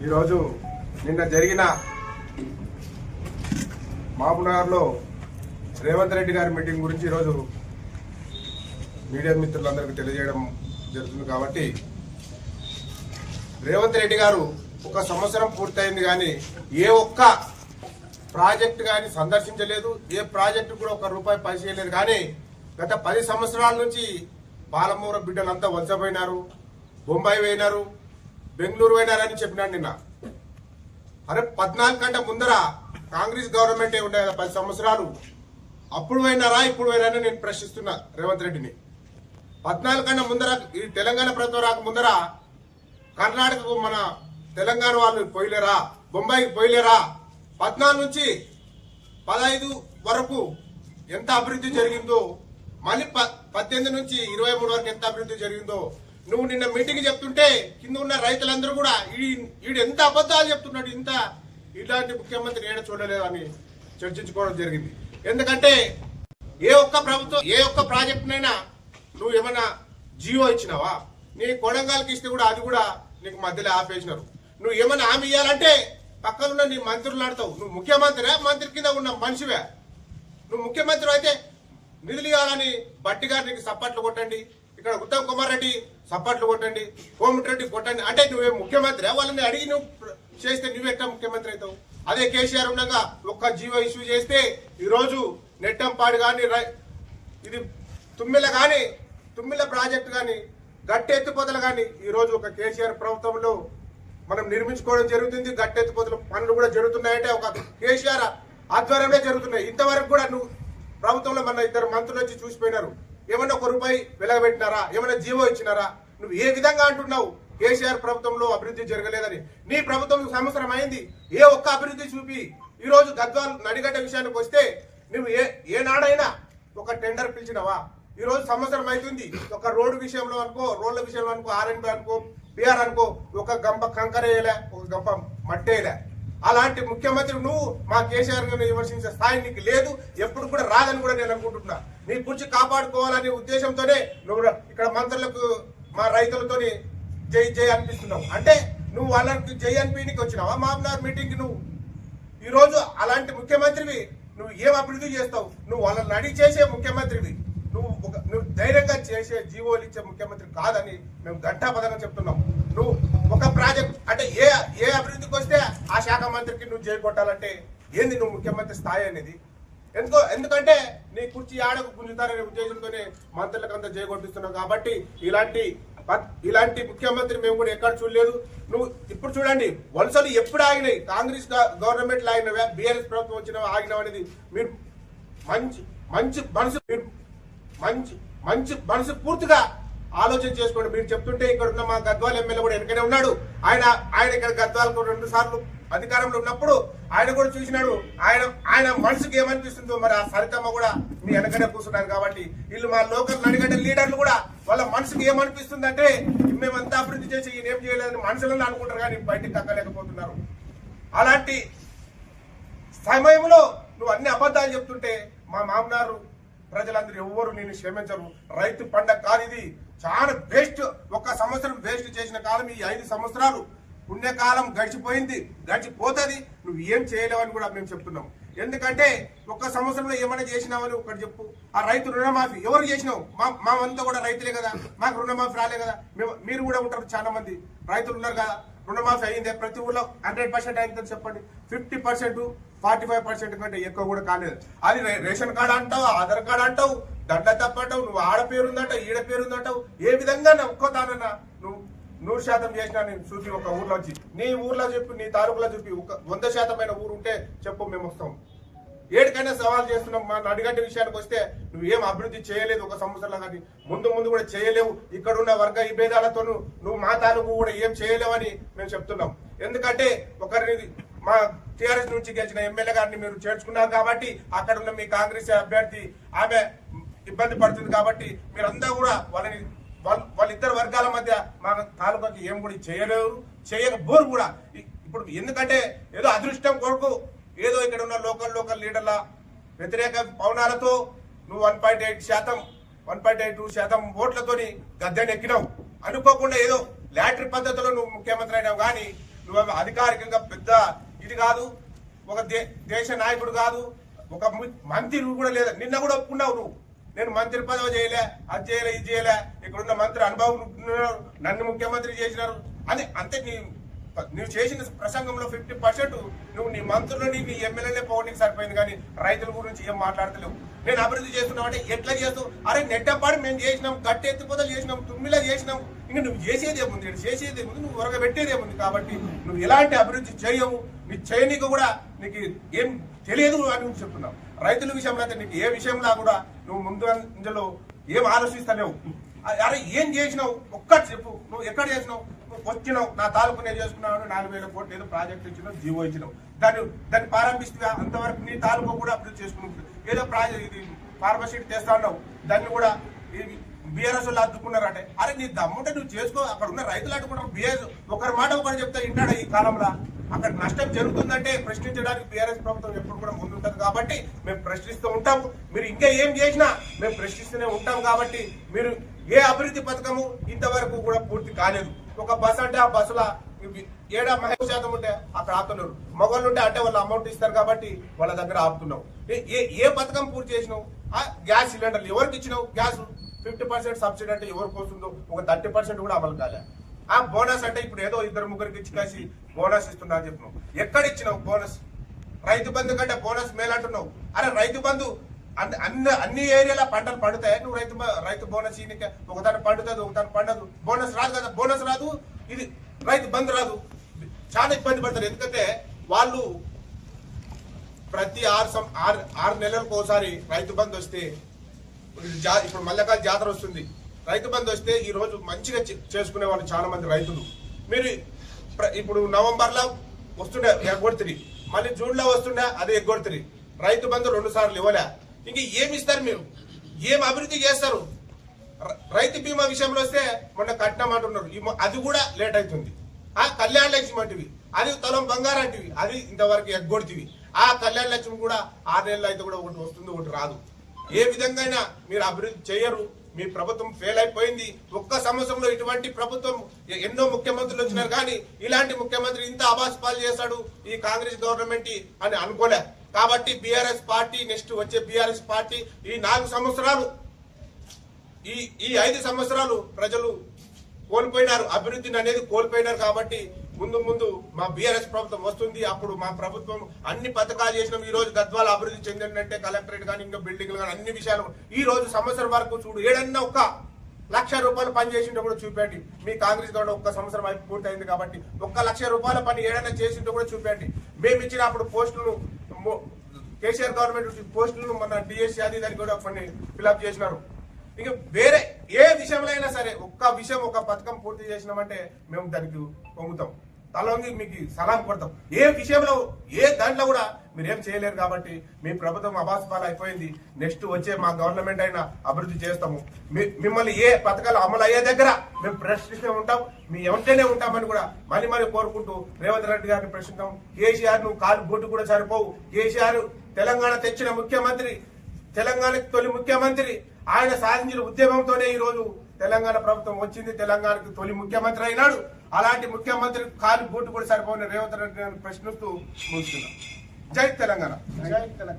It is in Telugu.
ఈరోజు నిన్న జరిగిన మహబూబ్నగర్లో రేవంత్ రెడ్డి గారి మీటింగ్ గురించి ఈరోజు మీడియా మిత్రులందరికీ తెలియజేయడం జరుగుతుంది కాబట్టి రేవంత్ రెడ్డి గారు ఒక సంవత్సరం పూర్తయింది కానీ ఏ ఒక్క ప్రాజెక్టు కానీ సందర్శించలేదు ఏ ప్రాజెక్టు కూడా ఒక రూపాయి పని చేయలేదు కానీ గత పది సంవత్సరాల నుంచి పాలమూర బిడ్డలంతా వలసపోయినారు బొంబాయి పోయినారు బెంగళూరు పోయినారని చెప్పినాడు నిన్న. అరే పద్నాలుగు గంట ముందర కాంగ్రెస్ గవర్నమెంట్ ఉండే కదా పది సంవత్సరాలు. అప్పుడు పోయినారా ఇప్పుడు పోయినారని నేను ప్రశ్నిస్తున్నా రేవంత్ రెడ్డిని. పద్నాలుగు కన్నా ముందర ఈ తెలంగాణ ప్రభుత్వం రాక ముందర కర్ణాటకకు మన తెలంగాణ వాళ్ళు పోయలేరా బొంబాయికి పోయలేరా? పద్నాలుగు నుంచి పదహైదు వరకు ఎంత అభివృద్ధి జరిగిందో మళ్ళీ ప- పద్దెనిమిది నుంచి ఇరవై మూడు వరకు ఎంత అభివృద్ధి జరిగిందో నువ్వు నిన్న మీటింగ్ చెప్తుంటే కింద ఉన్న రైతులందరూ కూడా ఈ- ఈడు ఎంత అబద్ధాలు చెప్తున్నాడు ఇంత ఇలాంటి ముఖ్యమంత్రి ఏడ చూడలేదు అని చర్చించుకోవడం జరిగింది. ఎందుకంటే ఏ ఒక్క ప్రభుత్వం ఏ ఒక్క ప్రాజెక్టునైనా నువ్వు ఏమైనా జియో ఇచ్చినావా? నీ కొడంగాలకి ఇస్తే కూడా అది కూడా నీకు మధ్యలో ఆపేసినారు. నువ్వు ఏమైనా హామీ ఇవ్వాలంటే పక్కనున్న నీ మంత్రులు ఆడతావు నువ్వు ముఖ్యమంత్రి మంత్రి కింద ఉన్న మనిషివే. నువ్వు ముఖ్యమంత్రి అయితే నిధులు ఇవ్వాలని బట్టి గారికి సప్పట్లు కొట్టండి. ఇక్కడ ఉత్తమ్ కుమార్ రెడ్డి సప్పట్లు కొట్టండి కోమటిరెడ్డి కొట్టండి. అంటే నువ్వే ముఖ్యమంత్రి వాళ్ళని అడిగి నువ్వు ప్ర- చేస్తే ముఖ్యమంత్రి అవుతావు? అదే కేసీఆర్ ఉండగా ఒక్క జీవో ఇష్యూ చేస్తే ఈరోజు నెట్టంపాడు కానీ ఇది తుమ్మిల కానీ తుమ్మిల ప్రాజెక్టు కానీ గట్టి ఎత్తిపోతలు కానీ ఈరోజు ఒక కేసీఆర్ ప్రభుత్వంలో మనం నిర్మించుకోవడం జరుగుతుంది. గట్టెత్తిపోతుల పనులు కూడా జరుగుతున్నాయంటే ఒక కేసీఆర్ ఆధ్వర్యంలో జరుగుతున్నాయి. ఇంతవరకు కూడా నువ్వు ప్రభుత్వంలో మన ఇద్దరు మంత్రులు వచ్చి చూసిపోయినారు. ఏమైనా ఒక రూపాయి వెలగబెట్టినారా? ఏమైనా జీవో ఇచ్చినారా? నువ్వు ఏ విధంగా అంటున్నావు? కేసీఆర్ ప్రభుత్వంలో అభివృద్ధి జరగలేదని. నీ ప్రభుత్వం సంవత్సరం అయింది ఏ ఒక్క అభివృద్ధి చూపి ఈరోజు గద్వాల్ నడిగడ్డ విషయానికి వస్తే నువ్వు ఏ ఏనాడైనా ఒక టెండర్ పిలిచినవా? ఈరోజు సంవత్సరం అవుతుంది ఒక రోడ్డు విషయంలో అనుకో రోడ్ల విషయంలో అనుకో ఆర్ఎన్బి అనుకో బీఆర్ అనుకో ఒక గంప కంకరేయలే ఒక గంప మట్టేయలే అలాంటి ముఖ్యమంత్రి నువ్వు మా కేసీఆర్ గారిని విమర్శించే స్థాయి నీకు లేదు. ఎప్పుడు కూడా రాదని కూడా నేను అనుకుంటున్నా. నీ కుర్చీ కాపాడుకోవాలనే ఉద్దేశంతోనే నువ్వు ఇక్కడ మంత్రులకు మా రైతులతోని జై జై అనిపిస్తున్నావు. అంటే నువ్వు వాళ్ళకి జై అనిపించడానికి వచ్చినావా? మామనార్ మీటింగ్కి నువ్వు. ఈరోజు అలాంటి ముఖ్యమంత్రివి నువ్వు ఏం అభివృద్ధి చేస్తావు? నువ్వు వాళ్ళని అడిగి చేసే ముఖ్యమంత్రివి. నువ్వు ఒక నువ్వు ధైర్యంగా చేసే జీవోలు ఇచ్చే ముఖ్యమంత్రి కాదని మేము ఘంటాపదంగా చెప్తున్నాం. నువ్వు ఒక ప్రాజెక్ట్ అంటే ఏ ఏ అభివృద్ధి శాఖ మంత్రికి నువ్వు జై కొట్టాలంటే ఏంది నువ్వు ముఖ్యమంత్రి స్థాయి అనేది? ఎందుకో ఎందుకంటే నీ కుర్చీ ఆడకు గుంజుతారనే ఉద్దేశంతోనే మంత్రులకు అంతా చేకొట్టిస్తున్నావు కాబట్టి ఇలాంటి ప- ఇలాంటి ముఖ్యమంత్రి మేము కూడా ఎక్కడ చూడలేదు. నువ్వు ఇప్పుడు చూడండి వలసలు ఎప్పుడు ఆగినాయి? కాంగ్రెస్ గవర్నమెంట్ ఆగినవా బీఆర్ఎస్ ప్రభుత్వం వచ్చిన ఆగినవి అనేది మీరు మంచి మంచి మనసు మంచి మంచి మనసు పూర్తిగా ఆలోచన చేసుకోండి. మీరు చెప్తుంటే ఇక్కడ ఉన్న మా గద్వాల ఎమ్మెల్యే కూడా వెనకనే ఉన్నాడు. ఆయన ఆయన ఇక్కడ గద్వాలకు రెండు సార్లు అధికారంలో ఉన్నప్పుడు ఆయన కూడా చూసినాడు. ఆయన ఆయన మనసుకి ఏమనిపిస్తుందో మరి ఆ సరితమ్మ కూడా మీ వెనకనే కూర్చున్నారు కాబట్టి వీళ్ళు మా లోకల్ నడిగడ్డ లీడర్లు కూడా వాళ్ళ మనసుకి ఏమనిపిస్తుందంటే మేమంతా అభివృద్ధి చేసి ఈయన ఏం చేయలేదని మనుషులను అనుకుంటారు కానీ బయటికి తగ్గలేకపోతున్నారు. అలాంటి సమయంలో నువ్వు అన్ని అబద్ధాలు చెప్తుంటే మా మామనారు ప్రజలందరూ ఎవ్వరు నేను క్షమించరు. రైతు పండగ కాదు ఇది. చాలా వేస్ట్. ఒక సంవత్సరం వేస్ట్ చేసిన కాలం ఈ ఐదు సంవత్సరాలు. పుణ్యకాలం గడిచిపోయింది గడిచిపోతుంది. నువ్వు ఏం చేయలేవని కూడా మేము చెప్తున్నాం. ఎందుకంటే ఒక్క సంవత్సరంలో ఏమైనా చేసినావని ఒకటి చెప్పు. ఆ రైతు రుణమాఫీ ఎవరు చేసినావు? మా మా అంతా కూడా రైతులే కదా. మాకు రుణమాఫీ రాలే కదా. మేము మీరు కూడా ఉంటారు చాలా మంది. రైతులు ఉన్నారు కదా. రుణమాఫీ అయిందే ప్రతి ఊళ్ళో హండ్రెడ్ పర్సెంట్ అయిందని చెప్పండి. Fifty percent forty five percent కంటే ఎక్కువ కూడా కాలేదు. అది రేషన్ కార్డు అంటావు ఆధార్ కార్డు అంటావు దండ తప్పంటావు నువ్వు ఆడ పేరుందంటావు ఈడ పేరుందంటావు ఏ విధంగా ఒక్కోతానన్నా నూరు శాతం చేసినా నేను చూపి ఒక ఊర్లో వచ్చి నీ ఊర్లో చెప్పి నీ తాలూకులో చూపి ఒక వంద శాతమైన ఊరు ఉంటే చెప్పు మేము వస్తాం. ఏడికైనా సవాల్ చేస్తున్నాం మా నడిగడ్డ విషయానికి వస్తే నువ్వు ఏం అభివృద్ధి చేయలేదు ఒక సంవత్సరంలో కానీ. ముందు ముందు కూడా చేయలేవు. ఇక్కడ ఉన్న వర్గ విభేదాలతో నువ్వు మా తాలూకు కూడా ఏం చేయలేవు అని మేము చెప్తున్నాం. ఎందుకంటే ఒకరిని మా టీఆర్ఎస్ నుంచి గెలిచిన ఎమ్మెల్యే గారిని మీరు చేర్చుకున్నారు కాబట్టి అక్కడ ఉన్న మీ కాంగ్రెస్ అభ్యర్థి ఆమె ఇబ్బంది పడుతుంది కాబట్టి మీరంతా కూడా వాళ్ళని వాళ్ళు వాళ్ళిద్దరు వర్గాల మధ్య మా తాలూకాకి ఏం కూడా చేయలేరు చేయకపోరు కూడా. ఇప్పుడు ఎందుకంటే ఏదో అదృష్టం కొరకు ఏదో ఇక్కడ ఉన్న లోకల్ లోకల్ లీడర్ల వ్యతిరేక పవనాలతో నువ్వు వన్ పాయింట్ ఎయిట్ శాతం వన్ పాయింట్ ఎయిట్ టూ శాతం ఓట్లతోని గద్దెని ఎక్కినావు. అనుకోకుండా ఏదో లాటరీ పద్ధతిలో నువ్వు ముఖ్యమంత్రి అయినావు కానీ నువ్వు అధికారికంగా పెద్ద ఇది కాదు ఒక దే- దేశ నాయకుడు కాదు ఒక మంత్రి కూడా లేదా నిన్న కూడా ఒప్పుకున్నావు నువ్వు. నేను మంత్రి పదవి చేయలే అది చేయలే ఇది చేయలే. ఇక్కడున్న మంత్రి అనుభవం ఉన్నారు, నన్ను ముఖ్యమంత్రి చేసినారు. అని అంతే నీ నువ్వు చేసిన ప్రసంగంలో ఫిఫ్టీ పర్సెంట్ నువ్వు నీ మంత్రులని నీ ఎమ్మెల్యేలే పోవడానికి సరిపోయింది కానీ రైతుల గురించి ఏం మాట్లాడతలేవు. నేను అభివృద్ధి చేస్తున్నావు అంటే ఎట్లా చేస్తావు అరే నెట్టపాడి మేము చేసినాం గట్టి ఎత్తిపోతలు చేసినాం తుమ్మిలా చేసినాం. ఇంకా నువ్వు చేసేదే ఏముంది ఇక్కడ చేసేది నువ్వు ఉరగబెట్టేదే ఏముంది కాబట్టి నువ్వు ఎలాంటి అభివృద్ధి చేయవు. నీ చేయనీకి కూడా నీకు ఏం తెలియదు అని చెప్తున్నావు రైతుల విషయంలో అయితే నీకు ఏ విషయంలో కూడా నువ్వు ముందు ఇందులో ఏం ఆలోచిస్తలేవు. అరే ఏం చేసినావు? ఒక్కటి చెప్పు. నువ్వు ఎక్కడ చేసినావు? నువ్వు వచ్చినావు. నా తాలూకు నేను చేసుకున్నావు నాలుగు వేల కోట్లు ఏదో ప్రాజెక్ట్ ఇచ్చినావు జీవో ఇచ్చినావు. దాన్ని దాన్ని ప్రారంభిస్తే అంతవరకు నీ తాలూకు కూడా అభివృద్ధి చేసుకున్నావు ఏదో ప్రాజెక్ట్ ఇది ఫార్మసీ తెస్తా ఉన్నావు. దాన్ని కూడా బీఆర్ఎస్ వాళ్ళు అడ్డుకున్నారంటే అరే నీ దమ్ముంటే నువ్వు చేసుకో. అక్కడ ఉన్న రైతులు అడ్డుకుంటారు. బీఆర్ఎస్ ఒకరి మాట ఒకరు చెప్తే వింటాడు ఈ కాలంలో? అక్కడ నష్టం జరుగుతుందంటే ప్రశ్నించడానికి బీఆర్ఎస్ ప్రభుత్వం ఎప్పుడు కూడా ముందుంటది కాబట్టి మేము ప్రశ్నిస్తూ ఉంటాము. మీరు ఇంకా ఏం చేసినా మేము ప్రశ్నిస్తూనే ఉంటాం కాబట్టి మీరు ఏ అభివృద్ధి పథకము ఇంతవరకు కూడా పూర్తి కాలేదు. ఒక బస్ అంటే ఆ బస్సుల ఏడా మహిళ శాతం ఉంటే అక్కడ ఆపుతున్నారు. మగవాళ్ళు ఉంటే అంటే వాళ్ళు అమౌంట్ ఇస్తారు కాబట్టి వాళ్ళ దగ్గర ఆపుతున్నావు ఏ- ఏ పథకం పూర్తి చేసినావు? ఆ గ్యాస్ సిలిండర్లు ఎవరికి ఇచ్చినావు? గ్యాస్ ఫిఫ్టీ పర్సెంట్ సబ్సిడీ అంటే ఎవరికి వస్తుందో ఒక థర్టీ పర్సెంట్ కూడా అమలు కాలే. ఆ బోనస్ అంటే ఇప్పుడు ఏదో ఇద్దరు ముగ్గురికి ఇచ్చి కలిసి బోనస్ ఇస్తున్నా అని చెప్పినావు ఎక్కడ ఇచ్చినావు బోనస్? రైతు బంధు కంటే బోనస్ మేలంటున్నావు. అరే రైతు బంధు అన్ని అన్ని అన్ని ఏరియాల పంటలు పండుతాయి? నువ్వు రైతు రైతు బోనస్ ఈయనకి ఒకదాని పండుతుంది ఒకదాని పండదు. బోనస్ రాదు కదా బోనస్ రాదు. ఇది రైతు బంధు రాదు. చాలా ఇబ్బంది పడతారు. ఎందుకంటే వాళ్ళు ప్రతి ఆరు సం- ఆరు ఆరు నెలలకు ఒకసారి రైతు బంధు వస్తే ఇప్పుడు జా- ఇప్పుడు మల్లెకాల జాతర వస్తుంది. రైతు బంధు వస్తే ఈ రోజు మంచిగా చే- చేసుకునే వాళ్ళు చాలా మంది రైతులు. మీరు ఇప్పుడు నవంబర్లో వస్తుండే ఎగ్గొడుతుంది మళ్ళీ జూన్లో వస్తుండే అది ఎగ్గొడుతుంది రైతు బంధు రెండు సార్లు ఇవ్వలే. ఇంక ఏమి ఇస్తారు మీరు? ఏం అభివృద్ధి చేస్తారు? రైతు బీమా విషయంలో వస్తే మొన్న కట్నం అంటున్నారు. అది కూడా లేట్ అవుతుంది. ఆ కళ్యాణ లక్ష్మి అంటివి. అది తలం బంగారం అంటివి. అది ఇంతవరకు ఎగ్గొడుతుంది ఆ కళ్యాణ లక్ష్మి కూడా ఆరు నెలలు అయితే కూడా ఒకటి వస్తుంది ఒకటి రాదు. ఏ విధంగా మీరు అభివృద్ధి చేయరు. మీ ప్రభుత్వం ఫెయిల్ అయిపోయింది. ఒక్క సంవత్సరంలో ఇటువంటి ప్రభుత్వం ఎన్నో ముఖ్యమంత్రులు వచ్చినారు కానీ ఇలాంటి ముఖ్యమంత్రి ఇంత ఆవాస్ పాలు చేశాడు ఈ కాంగ్రెస్ గవర్నమెంట్ అని అనుకోలే. కాబట్టి బీఆర్ఎస్ పార్టీ నెక్స్ట్ వచ్చే బీఆర్ఎస్ పార్టీ ఈ నాలుగు సంవత్సరాలు ఈ ఈ ఐదు సంవత్సరాలు ప్రజలు కోల్పోయినారు. అభివృద్ధిని అనేది కోల్పోయినారు కాబట్టి ముందు ముందు మా బీఆర్ఎస్ ప్రభుత్వం వస్తుంది అప్పుడు మా ప్రభుత్వం అన్ని పథకాలు చేసినాం. ఈ రోజు గద్వాల అభివృద్ధి చెందిందంటే కలెక్టరేట్ కానీ ఇంకా బిల్డింగ్లు కానీ అన్ని విషయాలు. ఈ రోజు సంవత్సరం వరకు చూడు ఏడన్నా ఒక్క లక్ష రూపాయలు పని చేసింటే కూడా చూపండి మీ కాంగ్రెస్ గవర్నమెంట్ ఒక్క సంవత్సరం పూర్తి పూర్తయింది కాబట్టి ఒక్క లక్ష రూపాయల పని ఏడైనా చేసింటే కూడా చూపండి మేము ఇచ్చిన అప్పుడు పోస్టులు కేసీఆర్ గవర్నమెంట్ పోస్టులను మన డిఎస్సీ అది దానికి కూడా కొన్ని ఫిల్అప్ చేసినారు. ఇంకా వేరే ఏ విషయంలో అయినా సరే ఒక్క విషయం ఒక పథకం పూర్తి చేసినామంటే మేము దానికి పొంగుతాం. తలొంగి మీకు సలాం కొడతాం. ఏ విషయంలో ఏ దాంట్లో కూడా మీరు ఏం చేయలేరు కాబట్టి మీ ప్రభుత్వం అబాసుపాలు అయిపోయింది. నెక్స్ట్ వచ్చే మా గవర్నమెంట్ అయినా అభివృద్ధి చేస్తాము. మిమ్మల్ని ఏ పథకాలు అమలు అయ్యే దగ్గర మేము ప్రశ్నిస్తూ ఉంటాం. మీ ఎవరితోనే ఉంటామని కూడా మళ్ళీ మళ్ళీ కోరుకుంటూ రేవంత్ రెడ్డి గారిని ప్రశ్నిస్తాం కేసీఆర్ను కాలు బోటు కూడా సరిపోవు. కేసీఆర్ తెలంగాణ తెచ్చిన ముఖ్యమంత్రి తెలంగాణకి తొలి ముఖ్యమంత్రి. ఆయన సాధించిన ఉద్యమంతోనే ఈ రోజు తెలంగాణ ప్రభుత్వం వచ్చింది. తెలంగాణకి తొలి ముఖ్యమంత్రి అయినాడు. అలాంటి ముఖ్యమంత్రి కాలు బూటు కూడా సరిపోయిన రేవంత్ రెడ్డి ప్రశ్నిస్తూ ముగిస్తున్నాం జై తెలంగాణ. జై తెలంగాణ.